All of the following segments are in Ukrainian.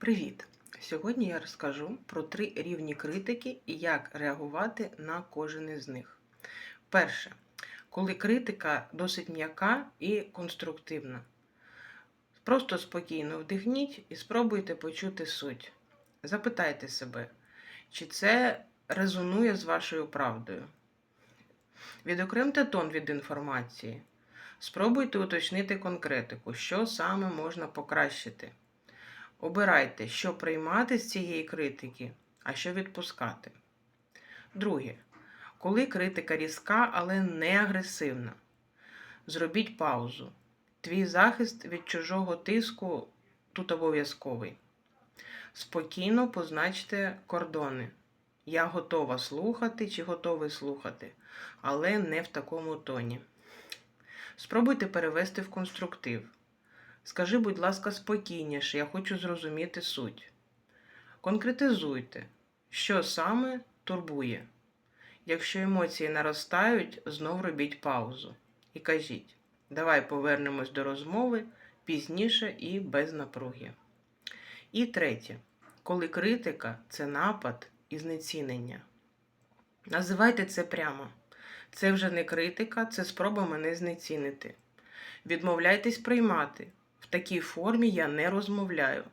Привіт! Сьогодні я розкажу про три рівні критики і як реагувати на кожен із них. Перше, коли критика досить м'яка і конструктивна. Просто спокійно вдихніть і спробуйте почути суть. Запитайте себе, чи це резонує з вашою правдою. Відокремте тон від інформації. Спробуйте уточнити конкретику, що саме можна покращити. Обирайте, що приймати з цієї критики, а що відпускати. Друге. Коли критика різка, але не агресивна. Зробіть паузу. Твій захист від чужого тиску тут обов'язковий. Спокійно позначте кордони. Я готова слухати чи готовий слухати, але не в такому тоні. Спробуйте перевести в конструктив. Скажи, будь ласка, спокійніше, я хочу зрозуміти суть. Конкретизуйте, що саме турбує. Якщо емоції наростають, знов робіть паузу і кажіть: давай повернемось до розмови пізніше і без напруги. І третє, коли критика це напад і знецінення. Називайте це прямо. Це вже не критика, це спроба мене знецінити. Відмовляйтесь приймати. В такій формі я не розмовляю.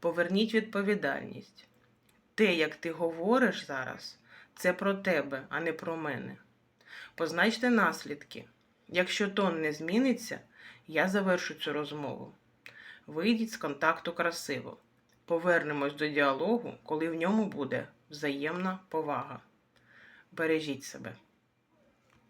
Поверніть відповідальність. Те, як ти говориш зараз, це про тебе, а не про мене. Позначте наслідки. Якщо тон не зміниться, я завершу цю розмову. Вийдіть з контакту красиво. Повернемось до діалогу, коли в ньому буде взаємна повага. Бережіть себе.